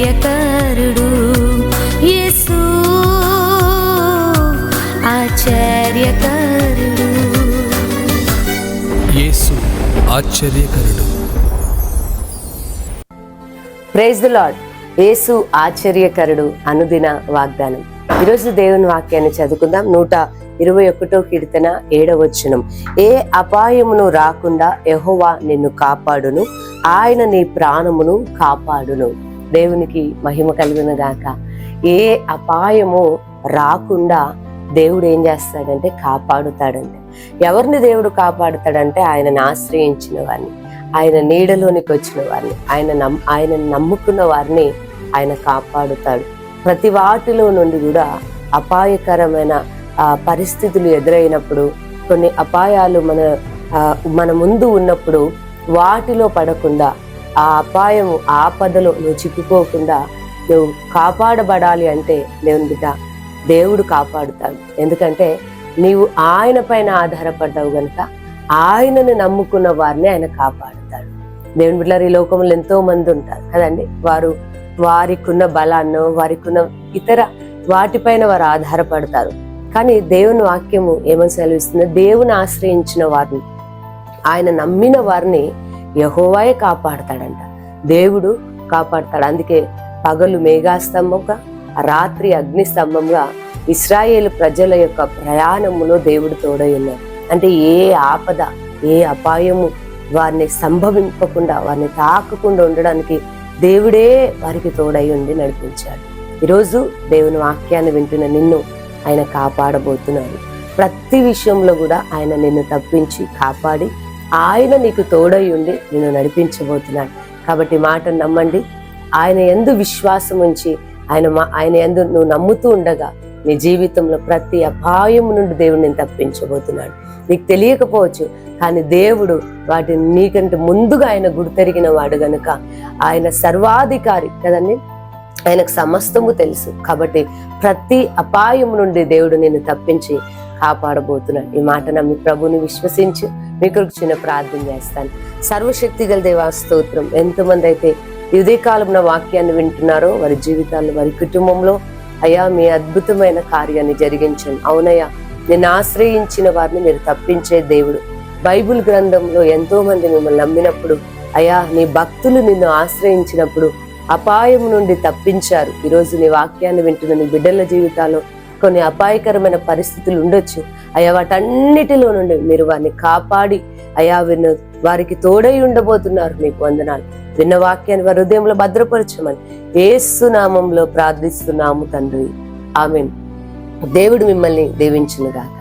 ఆశ్చర్యకరుడు యేసు. ఆశ్చర్యకరుడు. యేసు ఆశ్చర్యకరుడు. ప్రైజ్ ద లాడ్ యేసు ఆశ్చర్యకరుడు అనుదిన వాగ్దానం. ఈరోజు దేవుని వాక్యాన్ని చదువుకుందాం. నూట ఇరవై ఒకటో కీర్తన ఏడవచ్చునం ఏ అపాయమును రాకుండా యెహోవా నిన్ను కాపాడును. ఆయన నీ ప్రాణమును కాపాడును. దేవునికి మహిమ కలుగును గాక. ఏ అపాయము రాకుండా దేవుడు ఏం చేస్తాడంటే కాపాడుతాడంటే ఎవరిని దేవుడు కాపాడుతాడంటే ఆయనను ఆశ్రయించిన వారిని ఆయన నీడలోనికి వచ్చిన వారిని ఆయన నమ్ ఆయన నమ్ముకున్న వారిని ఆయన కాపాడుతాడు. ప్రతి వాటిలో నుండి కూడా అపాయకరమైన ఆ, పరిస్థితులు ఎదురైనప్పుడు కొన్ని అపాయాలు మన మన ముందు ఉన్నప్పుడు వాటిలో పడకుండా ఆ అపాయము ఆపదలో నువ్వు చిక్కుకోకుండా నువ్వు కాపాడబడాలి అంటే దేవుని బిడ్డ దేవుడు కాపాడుతాడు. ఎందుకంటే నీవు ఆయన పైన ఆధారపడ్డావు గనుక ఆయనను నమ్ముకున్న వారిని ఆయన కాపాడుతాడు. దేవుని బిడ్డలారు ఈ లోకంలో ఎంతో మంది ఉంటారు కదండి. వారు వారికి ఉన్న బలాన్నో వారికి ఉన్న ఇతర వాటిపైన వారు ఆధారపడతారు. కానీ దేవుని వాక్యము ఏమని సెలవిస్తుంది? దేవుని ఆశ్రయించిన వారిని ఆయన నమ్మిన వారిని యహోవాయే కాపాడతాడంట. దేవుడు కాపాడతాడు. అందుకే పగలు మేఘాస్తంభంగా రాత్రి అగ్ని స్తంభంగా ఇస్రాయేల్ ప్రజల యొక్క ప్రయాణములో దేవుడు తోడై ఉన్నాడు. అంటే ఏ ఆపద ఏ అపాయము వారిని సంభవింపకుండా వారిని తాకకుండా ఉండడానికి దేవుడే వారికి తోడై ఉండి నడిపించాడు. ఈరోజు దేవుని వాక్యాన్ని వింటున్న నిన్ను ఆయన కాపాడబోతున్నాడు. ప్రతి విషయంలో కూడా ఆయన నిన్ను తప్పించి కాపాడి ఆయన నీకు తోడై ఉండి నేను నడిపించబోతున్నాడు. కాబట్టి మాట మాటను నమ్మండి. ఆయన ఎందు విశ్వాసం ఉంచి ఆయన మా ఆయన ఎందు నువ్వు నమ్ముతూ ఉండగా నీ జీవితంలో ప్రతి అపాయం నుండి దేవుడు నేను తప్పించబోతున్నాడు. నీకు తెలియకపోవచ్చు కానీ దేవుడు వాటిని నీకంటే ముందుగా ఆయన గుర్తెరిగిన వాడు గనుక ఆయన సర్వాధికారి కదండి? ఆయనకు సమస్తము తెలుసు. కాబట్టి ప్రతి అపాయం నుండి దేవుడు నిన్ను తప్పించి కాపాడబోతున్నాడు. ఈ మాట నమ్మి ప్రభుని విశ్వసించి. మీ కొరకు చిన్న ప్రార్థన చేస్తాను. సర్వశక్తి గల దేవా స్తోత్రం. ఎంతమంది అయితే ఇదే వాక్యాన్ని వింటున్నారో వారి జీవితాల్లో వారి కుటుంబంలో అయ్యా మీ అద్భుతమైన కార్యాన్ని జరిగించండి. అవునయ్యా నేను ఆశ్రయించిన వారిని మీరు తప్పించే దేవుడు. బైబిల్ గ్రంథంలో ఎంతో మంది మిమ్మల్ని నమ్మినప్పుడు అయ్యా నీ భక్తులు నిన్ను ఆశ్రయించినప్పుడు అపాయం నుండి తప్పించారు. ఈరోజు నీ వాక్యాన్ని వింటున్న నీ బిడ్డల జీవితాల్లో కొన్ని అపాయకరమైన పరిస్థితులు ఉండొచ్చు. అయ్యా వాటన్నిటిలో నుండి మీరు వారిని కాపాడి అయా విన్న వారికి తోడై ఉండబోతున్నారు మీకు వందనాలు. విన్న వాక్యాన్ని వారి హృదయంలో భద్రపరచమని ఏసునామంలో ప్రార్థిస్తున్నాము తండ్రి. ఆమెన్. దేవుడు మిమ్మల్ని దీవించునుగాక.